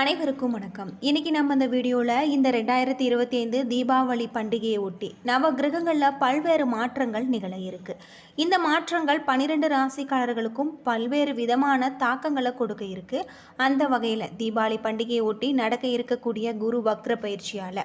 அனைவருக்கும் வணக்கம். இன்றைக்கி நம்ம இந்த வீடியோவில் இந்த ரெண்டாயிரத்தி இருபத்தி ஐந்து தீபாவளி பண்டிகையை ஒட்டி நவ கிரகங்களில் பல்வேறு மாற்றங்கள் நிகழ இருக்கு. இந்த மாற்றங்கள் பன்னிரெண்டு ராசிக்காரர்களுக்கும் பல்வேறு விதமான தாக்கங்களை கொடுக்க இருக்கு. அந்த வகையில் தீபாவளி பண்டிகையை ஒட்டி நடக்க இருக்கக்கூடிய குரு வக்ர பயிற்சியால்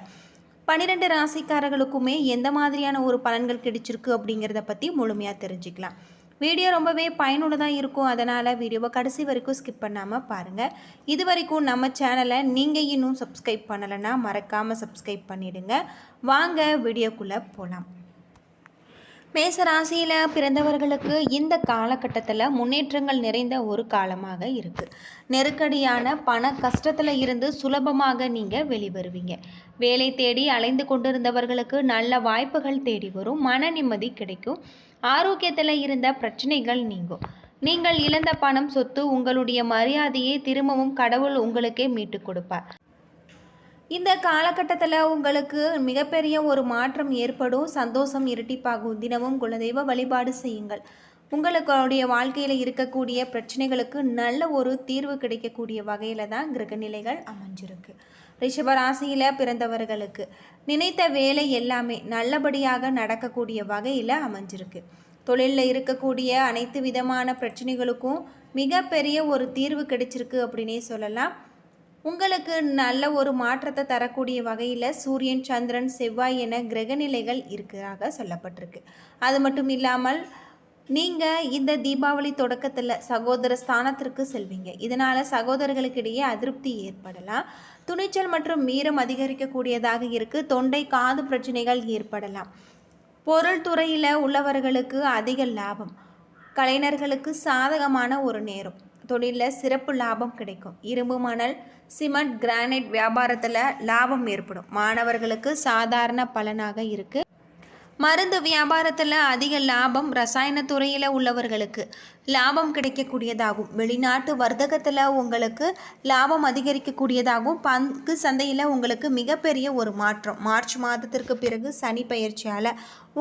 பன்னிரெண்டு ராசிக்காரர்களுக்குமே எந்த மாதிரியான ஒரு பலன்கள் கிடைச்சிருக்கு அப்படிங்கிறத பற்றி முழுமையாக தெரிஞ்சுக்கலாம். வீடியோ ரொம்பவே பயனுள்ளதாக இருக்கும். அதனால் வீடியோவை கடைசி வரைக்கும் ஸ்கிப் பண்ணாமல் பாருங்கள் இது வரைக்கும் நம்ம சேனலை நீங்கள் இன்னும் சப்ஸ்கிரைப் பண்ணலைன்னா மறக்காமல் சப்ஸ்கிரைப் பண்ணிவிடுங்க வாங்க வீடியோக்குள்ளே போகலாம் மேச ராசியில் பிறந்தவர்களுக்கு இந்த காலகட்டத்தில் முன்னேற்றங்கள் நிறைந்த ஒரு காலமாக இருக்குது நெருக்கடியான பண கஷ்டத்தில் இருந்து சுலபமாக நீங்கள் வெளிவருவீங்க. வேலை தேடி அலைந்து கொண்டிருந்தவர்களுக்கு நல்ல வாய்ப்புகள் தேடி வரும். மன நிம்மதி கிடைக்கும். ஆரோக்கியத்தில் இருந்த பிரச்சனைகள் நீங்கும். நீங்கள் இழந்த பணம் சொத்து உங்களுடைய மரியாதையை திரும்பவும் கடவுள் உங்களுக்கே மீட்டு கொடுப்பார். இந்த காலகட்டத்தில் உங்களுக்கு மிகப்பெரிய ஒரு மாற்றம் ஏற்படும். சந்தோஷம் இரட்டிப்பாகும். தினமும் குலதெய்வ வழிபாடு செய்யுங்கள். உங்களுடைய வாழ்க்கையில் இருக்கக்கூடிய பிரச்சனைகளுக்கு நல்ல ஒரு தீர்வு கிடைக்கக்கூடிய வகையில் தான் கிரகநிலைகள் அமைஞ்சிருக்கு. ரிஷபராசியில் பிறந்தவர்களுக்கு நினைத்த வேலை எல்லாமே நல்லபடியாக நடக்கக்கூடிய வகையில் அமைஞ்சிருக்கு. தொழிலில் இருக்கக்கூடிய அனைத்து விதமான பிரச்சனைகளுக்கும் மிகப்பெரிய ஒரு தீர்வு கிடைச்சிருக்கு அப்படின்னே சொல்லலாம். உங்களுக்கு நல்ல ஒரு மாற்றத்தை தரக்கூடிய வகையில் சூரியன் சந்திரன் செவ்வாய் என கிரகநிலைகள் இருக்கிறதாக சொல்லப்பட்டிருக்கு. அது மட்டும் இல்லாமல் நீங்கள் இந்த தீபாவளி தொடக்கத்தில் சகோதர ஸ்தானத்திற்கு செல்வீங்க. இதனால் சகோதரர்களுக்கிடையே அதிருப்தி ஏற்படலாம். துணிச்சல் மற்றும் மீறம் அதிகரிக்கக்கூடியதாக இருக்குது தொண்டை காது பிரச்சனைகள் ஏற்படலாம். பொருள் துறையில் உள்ளவர்களுக்கு அதிக லாபம். கலைஞர்களுக்கு சாதகமான ஒரு நேரம். தொழிலில் சிறப்பு லாபம் கிடைக்கும். இரும்பு மணல் சிமெண்ட் கிரானைட் வியாபாரத்தில் லாபம் ஏற்படும். மாணவர்களுக்கு சாதாரண பலனாக இருக்குது மருந்து வியாபாரத்தில் அதிக லாபம் ரசாயன துறையில் உள்ளவர்களுக்கு. லாபம் கிடைக்கக்கூடியதாகும். வெளிநாட்டு வர்த்தகத்தில் உங்களுக்கு லாபம் அதிகரிக்கக்கூடியதாகவும் பங்கு சந்தையில் உங்களுக்கு மிகப்பெரிய ஒரு மாற்றம். மார்ச் மாதத்திற்கு பிறகு சனி பயிற்சியால்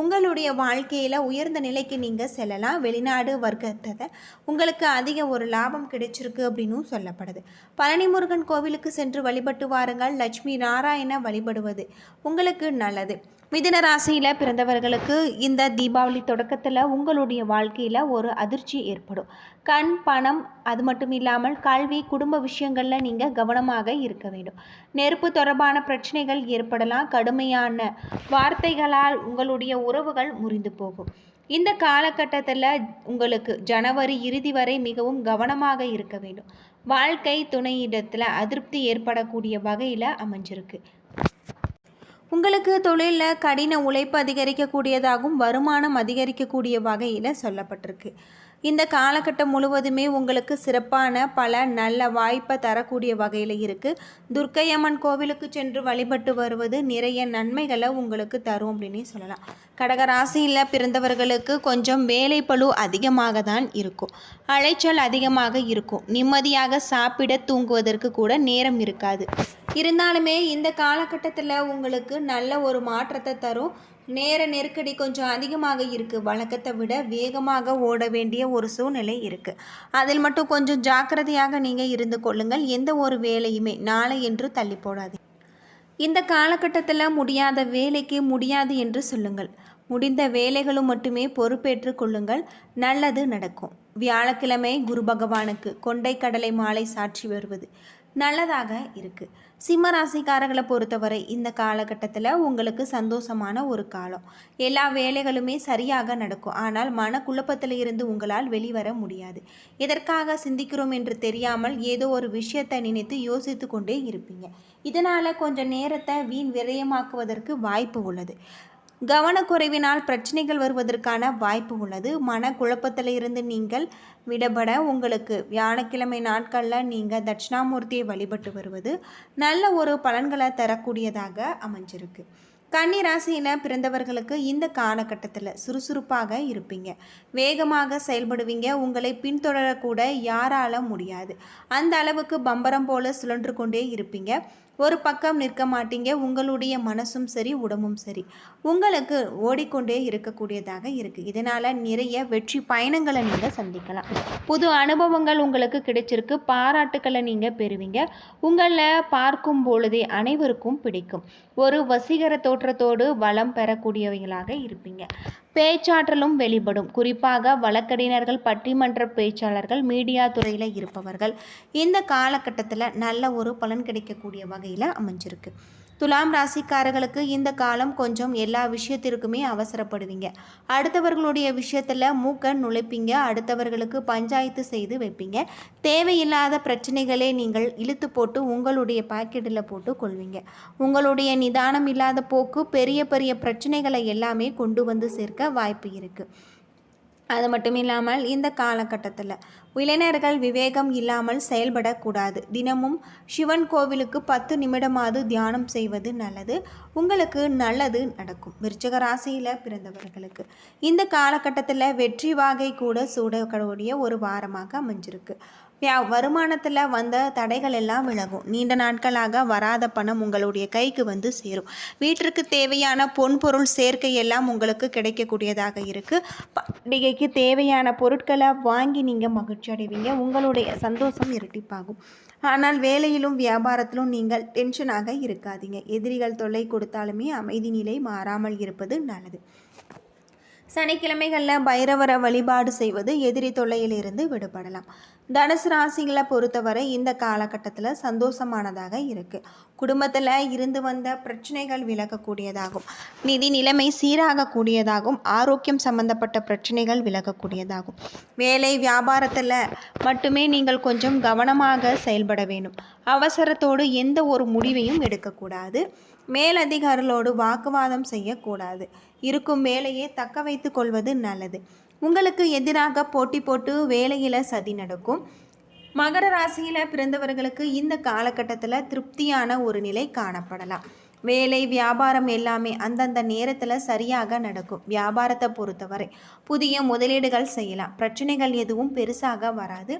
உங்களுடைய வாழ்க்கையில் உயர்ந்த நிலைக்கு நீங்கள் செல்லலாம். வெளிநாடு வர்க்கத்தை உங்களுக்கு அதிக ஒரு லாபம் கிடைச்சிருக்கு அப்படின்னும் சொல்லப்படுது. பழனி முருகன் கோவிலுக்கு சென்று வழிபட்டு வாருங்கள். லட்சுமி நாராயண வழிபடுவது உங்களுக்கு நல்லது. மிதின ராசியில் பிறந்தவர்களுக்கு இந்த தீபாவளி தொடக்கத்தில் உங்களுடைய வாழ்க்கையில் ஒரு அதிர்ச்சி ஏற்படும். கண் பணம் அது மட்டும் இல்லாமல் கல்வி குடும்ப விஷயங்களில் நீங்கள் கவனமாக இருக்க வேண்டும். நெருப்பு தொடர்பான பிரச்சனைகள் ஏற்படலாம். கடுமையான வார்த்தைகளால் உங்களுடைய உறவுகள் முறிந்து போகும். இந்த காலகட்டத்தில் உங்களுக்கு ஜனவரி இறுதி வரை மிகவும் கவனமாக இருக்க வேண்டும். வாழ்க்கை துணையிடத்தில் அதிருப்தி ஏற்படக்கூடிய வகையில் அமைஞ்சிருக்கு. உங்களுக்கு தொழிலில் கடின உழைப்பு அதிகரிக்கக்கூடியதாகவும் வருமானம் அதிகரிக்கக்கூடிய வகையில் சொல்லப்பட்டிருக்கு. இந்த காலகட்டம் முழுவதுமே உங்களுக்கு சிறப்பான பல நல்ல வாய்ப்பை தரக்கூடிய வகையில் இருக்குது துர்க்கையம்மன் கோவிலுக்கு சென்று வழிபட்டு வருவது நிறைய நன்மைகளை உங்களுக்கு தரும் அப்படின்னு சொல்லலாம். கடகராசியில் பிறந்தவர்களுக்கு கொஞ்சம் வேலை பளு அதிகமாக தான் இருக்கும். அலைச்சல் அதிகமாக இருக்கும். நிம்மதியாக சாப்பிட தூங்குவதற்கு கூட நேரம் இருக்காது. இருந்தாலுமே இந்த காலகட்டத்தில் உங்களுக்கு நல்ல ஒரு மாற்றத்தை தரும். நேர நெருக்கடி கொஞ்சம் அதிகமாக இருக்குது வழக்கத்தை விட வேகமாக ஓட வேண்டிய ஒரு சூழ்நிலை இருக்குது அதில் மட்டும் கொஞ்சம் ஜாக்கிரதையாக நீங்கள் இருந்து கொள்ளுங்கள். எந்த ஒரு வேலையுமே நாளை என்று தள்ளி போடாது இந்த காலகட்டத்தில் முடியாத வேலைக்கு முடியாது என்று சொல்லுங்கள். முடிந்த வேலைகளும் மட்டுமே பொறுப்பேற்று கொள்ளுங்கள். நல்லது நடக்கும். வியாழக்கிழமை குரு பகவானுக்கு கொண்டை கடலை மாலை சாற்றி வருவது. நல்லதாக இருக்குது சிம்ம ராசிக்காரர்களை பொறுத்தவரை இந்த காலகட்டத்தில் உங்களுக்கு சந்தோஷமான ஒரு காலம். எல்லா வேலைகளுமே சரியாக நடக்கும். ஆனால் மனக்குழப்பத்தில் இருந்து உங்களால் வெளிவர முடியாது. எதற்காக சிந்திக்கிறோம் என்று தெரியாமல் ஏதோ ஒரு விஷயத்தை நினைத்து யோசித்து கொண்டே இருப்பீங்க. இதனால் கொஞ்சம் நேரத்தை வீண் விரயமாக்குவதற்கு வாய்ப்பு உள்ளது. கவனக்குறைவினால் பிரச்சனைகள் வருவதற்கான வாய்ப்பு உள்ளது. மனக்குழப்பத்தில் இருந்து நீங்கள் விடபட உங்களுக்கு வியாழக்கிழமை நாட்களில் நீங்கள் தட்சிணாமூர்த்தியை வழிபட்டு வருவது நல்ல ஒரு பலன்களை தரக்கூடியதாக அமைஞ்சிருக்கு. கன்னி ராசியில் பிறந்தவர்களுக்கு இந்த காலகட்டத்தில் சுறுசுறுப்பாக இருப்பீங்க. வேகமாக செயல்படுவீங்க. உங்களை பின்தொடரக்கூட யாரால முடியாது. அந்த அளவுக்கு பம்பரம் போல சுழன்று கொண்டே இருப்பீங்க. ஒரு பக்கம் நிற்க மாட்டீங்க. உங்களுடைய மனசும் சரி உடம்பும் சரி. உங்களுக்கு ஓடிக்கொண்டே இருக்கக்கூடியதாக இருக்குது இதனால் நிறைய வெற்றி பயணங்களை நீங்கள் சந்திக்கலாம். புது அனுபவங்கள் உங்களுக்கு கிடைச்சிருக்கு. பாராட்டுக்களை நீங்கள் பெறுவீங்க. உங்களை பார்க்கும் பொழுதே அனைவருக்கும் பிடிக்கும். ஒரு வசீகர தோற்றத்தோடு வளம் பெறக்கூடியவங்களாக இருப்பீங்க. பேச்சாற்றலும் வெளிப்படும். குறிப்பாக வழக்கறிஞர்கள் பட்டிமன்ற பேச்சாளர்கள் மீடியா துறையில் இருப்பவர்கள். இந்த காலகட்டத்தில் நல்ல ஒரு பலன் கிடைக்கக்கூடிய வகையில் அமைஞ்சிருக்கு. துலாம் ராசிக்காரர்களுக்கு இந்த காலம் கொஞ்சம் எல்லா விஷயத்திற்குமே அவசரப்படுவீங்க. அடுத்தவர்களுடைய விஷயத்தில் மூக்க நுழைப்பீங்க. அடுத்தவர்களுக்கு பஞ்சாயத்து செய்து வைப்பீங்க. தேவையில்லாத பிரச்சனைகளே நீங்கள் இழுத்து போட்டு உங்களுடைய பாக்கெட்டில் போட்டு கொள்வீங்க. உங்களுடைய நிதானம் இல்லாத போக்கு பெரிய பெரிய பிரச்சனைகளை எல்லாமே கொண்டு வந்து சேர்க்க வாய்ப்பு இருக்குது அது மட்டும் இல்லாமல் இந்த காலகட்டத்தில் இளைஞர்கள் விவேகம் இல்லாமல் செயல்படக்கூடாது. தினமும் சிவன் கோவிலுக்கு பத்து நிமிடமாவது தியானம் செய்வது நல்லது. உங்களுக்கு நல்லது நடக்கும். விருச்சக ராசியில் பிறந்தவர்களுக்கு இந்த காலகட்டத்தில் வெற்றி வாகை கூட சூடக்கூடிய ஒரு வாரமாக அமைஞ்சிருக்கு. வருமானத்தில் வந்த தடைகள் எல்லாம் விலகும். நீண்ட நாட்களாக வராத பணம் உங்களுடைய கைக்கு வந்து சேரும். வீட்டிற்கு தேவையான பொன்பொருள் சேர்க்கை எல்லாம் உங்களுக்கு கிடைக்கக்கூடியதாக இருக்குது பண்டிகைக்கு தேவையான பொருட்களை வாங்கி நீங்கள் மகிழ்ச்சி அடைவீங்க. உங்களுடைய சந்தோஷம் இரட்டிப்பாகும். ஆனால் வேலையிலும் வியாபாரத்திலும் நீங்கள் டென்ஷனாக இருக்காதீங்க. எதிரிகள் தொல்லை கொடுத்தாலுமே அமைதி நிலை மாறாமல் இருப்பது நல்லது. சனிக்கிழமைகளில் பைரவரை வழிபாடு செய்வது எதிரி தொல்லையிலிருந்து விடுபடலாம். தனுசு ராசிகளை பொறுத்தவரை இந்த காலகட்டத்தில் சந்தோஷமானதாக இருக்குது குடும்பத்தில் இருந்து வந்த பிரச்சனைகள் விலகக்கூடியதாகும். நிதி நிலைமை சீராகக்கூடியதாகும். ஆரோக்கியம் சம்பந்தப்பட்ட பிரச்சனைகள் விலகக்கூடியதாகும். வேலை வியாபாரத்தில் மட்டுமே நீங்கள் கொஞ்சம் கவனமாக செயல்பட வேண்டும். அவசரத்தோடு எந்த ஒரு முடிவையும் எடுக்கக்கூடாது. மேலதிகாரிகளோடு வாக்குவாதம் செய்யக்கூடாது. இருக்கும் வேலையை தக்க வைத்து கொள்வது நல்லது. உங்களுக்கு எதிராக போட்டி போட்டு வேலையில் சதி நடக்கும். மகர ராசியில் பிறந்தவர்களுக்கு இந்த காலகட்டத்தில் திருப்தியான ஒரு நிலை காணப்படலாம். வேலை வியாபாரம் எல்லாமே அந்தந்த நேரத்தில் சரியாக நடக்கும். வியாபாரத்தை பொறுத்தவரை புதிய முதலீடுகள் செய்யலாம். பிரச்சனைகள் எதுவும் பெருசாக வராது.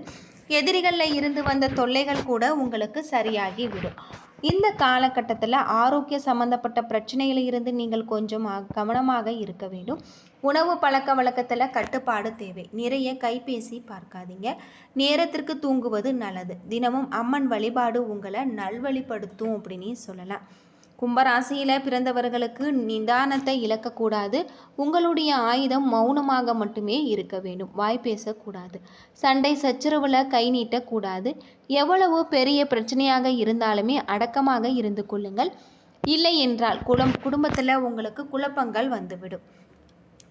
எதிரிகளில் இருந்து வந்த தொல்லைகள் கூட உங்களுக்கு சரியாகி விடும். இந்த காலகட்டத்தில் ஆரோக்கிய சம்மந்தப்பட்ட பிரச்சனையில் இருந்து நீங்கள் கொஞ்சம் கவனமாக இருக்க வேண்டும். உணவு பழக்க வழக்கத்தில் கட்டுப்பாடு தேவை. நிறைய கைபேசி பார்க்காதீங்க. நேரத்திற்கு தூங்குவது நல்லது. தினமும் அம்மன் வழிபாடு உங்களை நல்வழிப்படுத்தும் அப்படின்னு சொல்லலாம். கும்பராசியில் பிறந்தவர்களுக்கு நிதானத்தை இழக்கக்கூடாது. உங்களுடைய ஆயுதம் மௌனமாக மட்டுமே இருக்க வேண்டும். வாய் பேசக்கூடாது. சண்டை சச்சரவில் கை நீட்டக்கூடாது. எவ்வளவு பெரிய பிரச்சனையாக இருந்தாலுமே அடக்கமாக இருந்து கொள்ளுங்கள். இல்லை என்றால் குளம் குடும்பத்தில் உங்களுக்கு குழப்பங்கள் வந்துவிடும்.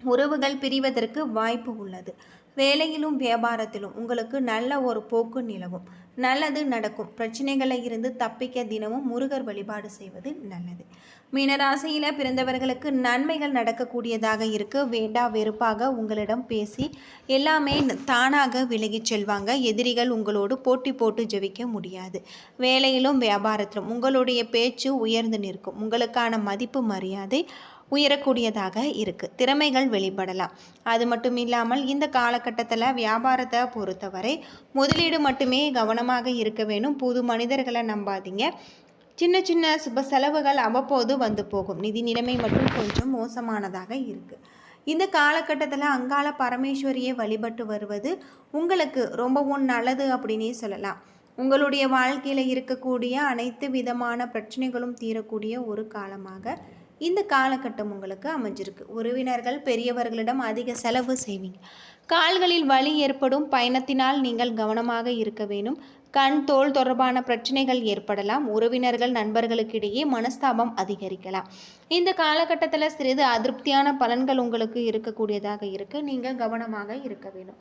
உறவுகள் பிரிவதற்கு வாய்ப்பு உள்ளது. வேலையிலும் வியாபாரத்திலும் உங்களுக்கு நல்ல ஒரு போக்கு நிலவும். நல்லது நடக்கும். பிரச்சனைகளை இருந்து தப்பிக்க தினமும் முருகர் வழிபாடு செய்வது நல்லது. மீனராசியில் பிறந்தவர்களுக்கு நன்மைகள் நடக்கக்கூடியதாக இருக்கு. வேண்டா வெறுப்பாக உங்களிடம் பேசி எல்லாமே தானாக விலகிச் செல்வாங்க. எதிரிகள் உங்களோடு போட்டி போட்டு ஜெபிக்க முடியாது. வேலையிலும் வியாபாரத்திலும் உங்களுடைய பேச்சு உயர்ந்து நிற்கும். உங்களுக்கான மதிப்பு மரியாதை உயரக்கூடியதாக இருக்குது திறமைகள் வெளிப்படலாம். அது மட்டும் இல்லாமல் இந்த காலகட்டத்தில் வியாபாரத்தை பொறுத்தவரை முதலீடு மட்டுமே கவனமாக இருக்க வேணும். புது மனிதர்களை நம்பாதீங்க. சின்ன சின்ன சுப செலவுகள் அவ்வப்போது வந்து போகும். நிதி நிலைமை மட்டும் கொஞ்சம் மோசமானதாக இருக்குது இந்த காலகட்டத்தில் அங்காள பரமேஸ்வரியை வழிபட்டு வருவது உங்களுக்கு ரொம்பவும் நல்லது அப்படின்னே சொல்லலாம். உங்களுடைய வாழ்க்கையில் இருக்கக்கூடிய அனைத்து விதமான பிரச்சனைகளும் தீரக்கூடிய ஒரு காலமாக இந்த காலகட்டம் உங்களுக்கு அமைஞ்சிருக்கு. உறவினர்கள் பெரியவர்களிடம் அதிக செலவு செய்வீங்க. கால்களில் வலி ஏற்படும் பயணத்தினால் நீங்கள் கவனமாக இருக்க வேணும் கண் தோல் தொடர்பான பிரச்சனைகள் ஏற்படலாம். உறவினர்கள் நண்பர்களுக்கிடையே மனஸ்தாபம் அதிகரிக்கலாம். இந்த காலகட்டத்தில் சிறிது அதிருப்தியான பலன்கள் உங்களுக்கு இருக்கக்கூடியதாக இருக்குது நீங்கள் கவனமாக இருக்க வேணும்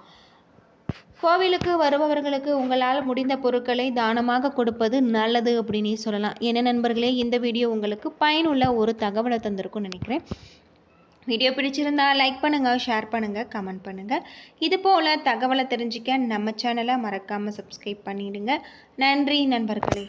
கோவிலுக்கு வருபவர்களுக்கு உங்களால் முடிந்த பொருட்களை தானமாக கொடுப்பது நல்லது அப்படின்னு சொல்லலாம். என்ன நண்பர்களே இந்த வீடியோ உங்களுக்கு பயனுள்ள ஒரு தகவலை தந்திருக்கும்னு நினைக்கிறேன். வீடியோ பிடிச்சிருந்தா லைக் பண்ணுங்கள் ஷேர் பண்ணுங்கள் கமெண்ட் பண்ணுங்கள் இது போல் தகவலை தெரிஞ்சிக்க நம்ம சேனலை மறக்காமல் சப்ஸ்கிரைப் பண்ணிவிடுங்க நன்றி நண்பர்களே.